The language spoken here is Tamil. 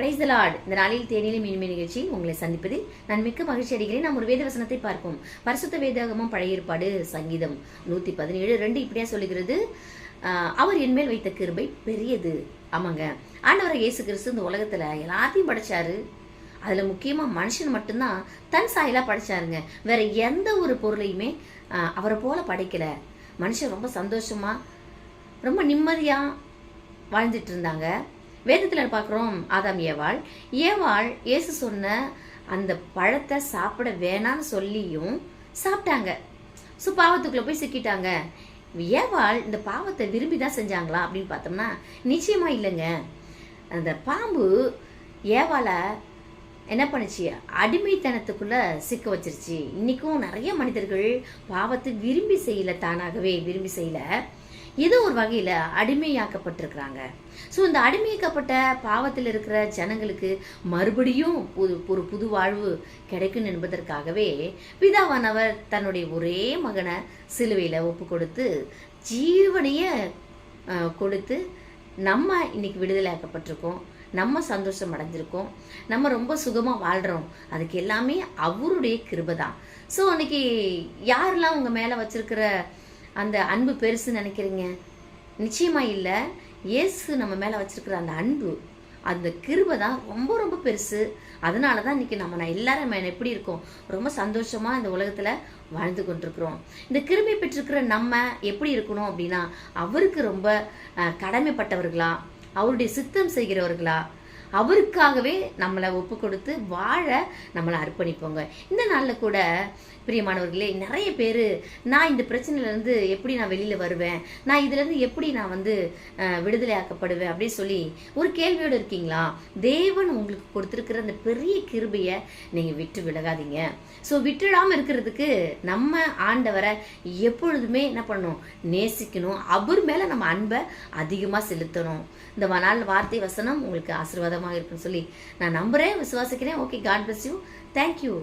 பிரைஸ் லார்ட் இந்த நாளில் தேனிலும் மீன்மை நிகழ்ச்சி உங்களை சந்திப்பதில் நான் மிக்க மகிழ்ச்சி அடைகிறேன். நாம் ஒரு வேத வசனத்தை பார்ப்போம். பரிசுத்த வேதாகமும் பழைய ஏற்பாடு சங்கீதம் நூத்தி பதினேழு. ரெண்டு இப்படியா சொல்லுகிறது. அவர் என்மேல் வைத்த கிருபை பெரியது. ஆமாங்க. ஆண்டவரை இயேசு கிறிஸ்து இந்த உலகத்துல எல்லாத்தையும் படைச்சாரு. அதுல முக்கியமா மனுஷன் மட்டும்தான் தன் சாயலா படைச்சாருங்க. வேற எந்த ஒரு பொருளையுமே அவரை போல படைக்கல. மனுஷன் ரொம்ப சந்தோஷமா ரொம்ப நிம்மதியா வாழ்ந்துட்டு இருந்தாங்க. வேதத்தில் பார்க்குறோம் ஆதாம் ஏவாள். ஏவாள் இயேசு சொன்ன அந்த பழத்தை சாப்பிட வேணாம்னு சொல்லியும் சாப்பிட்டாங்க. ஸோ பாவத்துக்குள்ளே போய் சிக்கிட்டாங்க. ஏவாள் இந்த பாவத்தை விரும்பி தான் செஞ்சாங்களா அப்படின்னு பார்த்தோம்னா நிச்சயமாக இல்லைங்க. அந்த பாம்பு ஏவாளை என்ன பண்ணுச்சு? அடிமைத்தனத்துக்குள்ள சிக்க வச்சிருச்சு. இன்னைக்கும் நிறைய மனிதர்கள் பாவத்தை விரும்பி செய்யல தானாகவே விரும்பி செய்யல. இது ஒரு வகையில் அடிமையாக்கப்பட்டிருக்கிறாங்க. ஸோ இந்த அடிமையாக்கப்பட்ட பாவத்தில் இருக்கிற ஜனங்களுக்கு மறுபடியும் புது ஒரு புது வாழ்வு கிடைக்கும் என்பதற்காகவே பிதாவானவர் தன்னுடைய ஒரே மகனை சிலுவையில் ஒப்பு கொடுத்து ஜீவனையே கொடுத்து நம்ம இன்னைக்கு விடுதலையாக்கப்பட்டிருக்கோம். நம்ம சந்தோஷம் அடைஞ்சிருக்கோம். நம்ம ரொம்ப சுகமாக வாழ்கிறோம் அதுக்கு எல்லாமே அவருடைய கிருபை தான். ஸோ அன்னைக்கு யாரெல்லாம் உங்கள் மேலே வச்சிருக்கிற அந்த அன்பு பெருசு நினைக்கிறீங்க? நிச்சயமாக இல்லை. இயேசு நம்ம மேலே வச்சுருக்கிற அந்த அன்பு அந்த கிருபை தான் ரொம்ப ரொம்ப பெருசு. அதனால தான் இன்னைக்கு நம்ம நான் எல்லாரும் மேலே எப்படி இருக்கோம்? ரொம்ப சந்தோஷமாக இந்த உலகத்தில் வாழ்ந்து கொண்டிருக்கிறோம். இந்த கிருபை பெற்றிருக்கிற நம்ம எப்படி இருக்கணும் அப்படின்னா அவருக்கு ரொம்ப கடமைப்பட்டவர்களா? அவருடைய சித்தம் செய்கிறவர்களா? அவருக்காகவே நம்மளை ஒப்பு கொடுத்து வாழ நம்மளை அர்ப்பணிப்போங்க. இந்த நாளில் கூட பிரியமானவர்களே நிறைய பேர் நான் இந்த பிரச்சனையிலேருந்து எப்படி நான் வெளியில் வருவேன்? நான் இதுலேருந்து எப்படி நான் வந்து அஹ், விடுதலையாக்கப்படுவேன்? அப்படின்னு சொல்லி ஒரு கேள்வியோடு இருக்கீங்களா? தேவன் உங்களுக்கு கொடுத்துருக்கிற அந்த பெரிய கிருபையை நீங்கள் விட்டு விலகாதீங்க. ஸோ விட்டுடாமல் இருக்கிறதுக்கு நம்ம ஆண்டவரை எப்பொழுதுமே என்ன பண்ணணும்? நேசிக்கணும். அவர் மேலே நம்ம அன்பை அதிகமாக செலுத்தணும். இந்த நாள் வார்த்தை வசனம் உங்களுக்கு ஆசீர்வாதம் ஆசீர்வாதமாக இருக்குன்னு சொல்லி நான் நம்புகிறேன் விசுவாசிக்கிறேன். Okay God bless you thank you